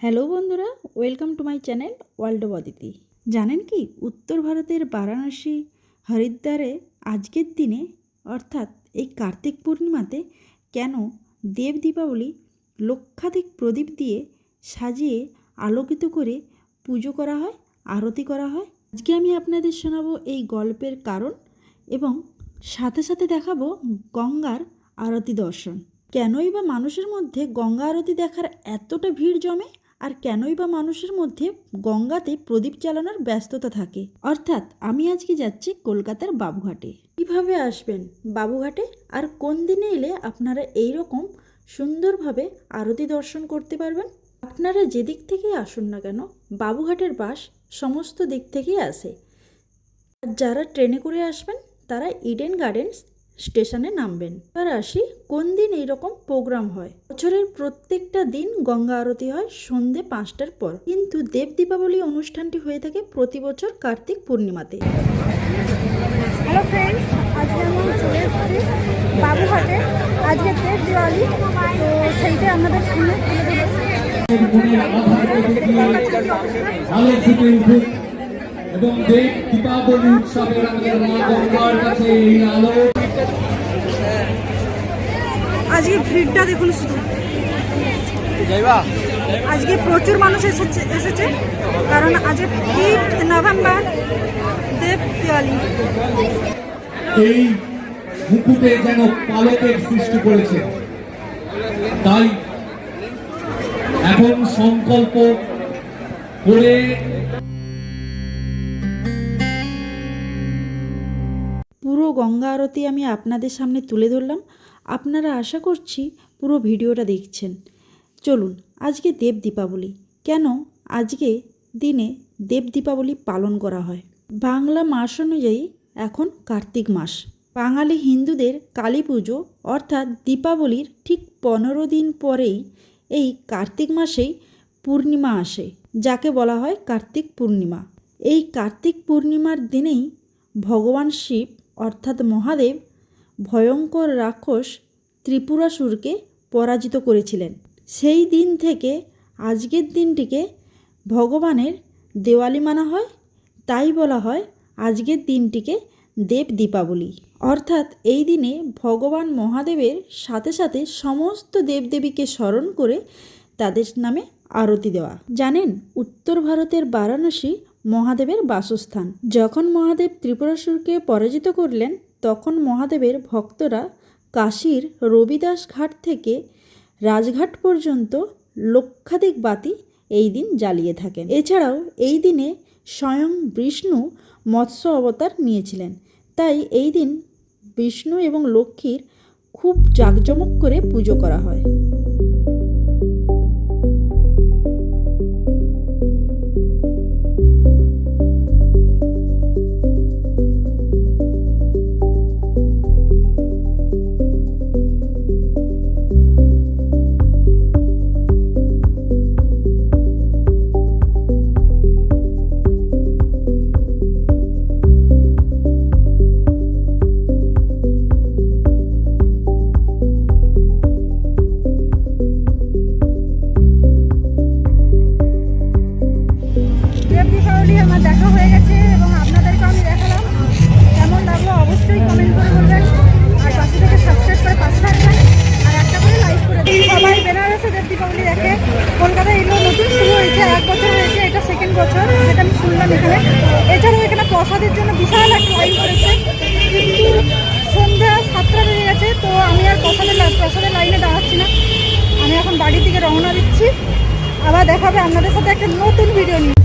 Hello বন্ধুরা welcome to my channel world of Aditi জানেন কি, উত্তর ভারতের বারাণসী, হরিদ্বারে আজকের দিনে, অর্থাৎ এই কার্তিক পূর্ণিমাতে কেন দেব দীপাবলি লক্ষাধিক প্রদীপ দিয়ে সাজিয়ে আলোকিত করে পুজো করা হয়, আরতি করা হয়? আজকে আমি আপনাদের শোনাবো এই গল্পের কারণ এবং সাথে সাথে দেখাবো গঙ্গার আরতি দর্শন। কেনই বা মানুষের মধ্যে গঙ্গা আরতি দেখার এতটা ভিড় জমে? আর কেনই বা মানুষের মধ্যে গঙ্গাতে প্রদীপ জ্বালানোর ব্যস্ততা থাকে? অর্থাৎ আমি আজকে যাচ্ছি কলকাতার বাবুঘাটে। কীভাবে আসবেন বাবুঘাটে? আর কোন দিনে এলে আপনারা এই রকম সুন্দরভাবে আরতি দর্শন করতে পারবেন? আপনারা যেদিক থেকেই আসুন না কেন, বাবুঘাটের বাস সমস্ত দিক থেকেই আসে। আর যারা ট্রেনে করে আসবেন, তারা ইডেন গার্ডেন্স স্টেশনে নামবেন। এবার আসি কোন দিন এইরকম প্রোগ্রাম হয়? বছরের প্রত্যেকটা দিন গঙ্গা আরতি হয় সন্ধে পাঁচটার পর। কিন্তু দেব দীপাবলি অনুষ্ঠানটি হয়ে থাকে প্রতি বছর কার্তিক পূর্ণিমাতে। হ্যালো ফ্রেন্ডস আজকে আমি চলে এসেছি বাবুঘাটে। আজকে দেব দিওয়ালি তো সেইটা শুনে উঠুক এবং দেব দীপাবলি উৎসবের আমাদের মা গঙ্গার কাছে এই আলো। আজকে ভিড়টা দেখুন শুধু। আজকে প্রচুর মানুষ এসেছে এসেছে। কারণ আজকে ফিফথ নভেম্বর দেব দিওয়ালি। এই মুকুটে যেন পালকের সৃষ্টি করেছে। তাই এখন সংকল্প করে পুরো গঙ্গা আরতি আমি আপনাদের সামনে তুলে ধরলাম। আপনারা আশা করছি পুরো ভিডিওটা দেখছেন। চলুন, আজকে দেব দীপাবলি। কেন? আজকে দিনে দেব দীপাবলি পালন করা হয়। বাংলা মাস অনুযায়ী এখন কার্তিক মাস। বাঙালি হিন্দুদের কালী পুজো, অর্থাৎ দীপাবলির ঠিক পনেরো দিন পরেই এই কার্তিক মাসেই পূর্ণিমা আসে, যাকে বলা হয় কার্তিক পূর্ণিমা। এই কার্তিক পূর্ণিমার দিনেই ভগবান শিব অর্থাৎ মহাদেব ভয়ঙ্কর রাক্ষস ত্রিপুরাসুরকে পরাজিত করেছিলেন। সেই দিন থেকে আজকের দিনটিকে ভগবানের দেওয়ালি মানা হয়, তাই বলা হয় আজকের দিনটিকে দেব দীপাবলি। অর্থাৎ এই দিনে ভগবান মহাদেবের সাথে সাথে সমস্ত দেবদেবীকে স্মরণ করে তাদের নামে আরতি দেওয়া। জানেন, উত্তর ভারতের বারাণসী মহাদেবের বাসস্থান। যখন মহাদেব ত্রিপুরাসুরকে পরাজিত করলেন, তখন মহাদেবের ভক্তরা কাশীর রবিদাস ঘাট থেকে রাজঘাট পর্যন্ত লক্ষাধিক বাতি এই দিন জ্বালিয়ে থাকেন। এছাড়াও এই দিনে স্বয়ং বিষ্ণু মৎস্য অবতার নিয়েছিলেন। তাই এই দিন বিষ্ণু এবং লক্ষ্মীর খুব জাঁকজমক করে পুজো করা হয়। দেখা হয়ে গেছে এবং আপনাদেরকে আমি দেখালাম। কেমন লাগল অবশ্যই কমেন্ট করে বলবেন। আর পাশে থেকে সাবস্ক্রাইব করে পাশে থাকবেন। আর একটা করে লাইক করে দেবেন সবাই বেনারসে দেব দীপাবলি দেখে। কলকাতায় এগুলো নতুন শুরু হয়েছে, এক বছর হয়েছে, এটা সেকেন্ড বছর। যেটা আমি শুনলাম এখানে। এছাড়াও এখানে প্রসাদের জন্য বিশাল একটা লাইন করেছে। কিন্তু সন্ধ্যা সাতটা বেজে গেছে, তো আমি আর প্রসাদের প্রসাদের লাইনে দাঁড়াচ্ছি না। আমি এখন বাড়ির দিকে রওনা দিচ্ছি। আবার দেখাবে আপনাদের সাথে একটা নতুন ভিডিও নিয়ে।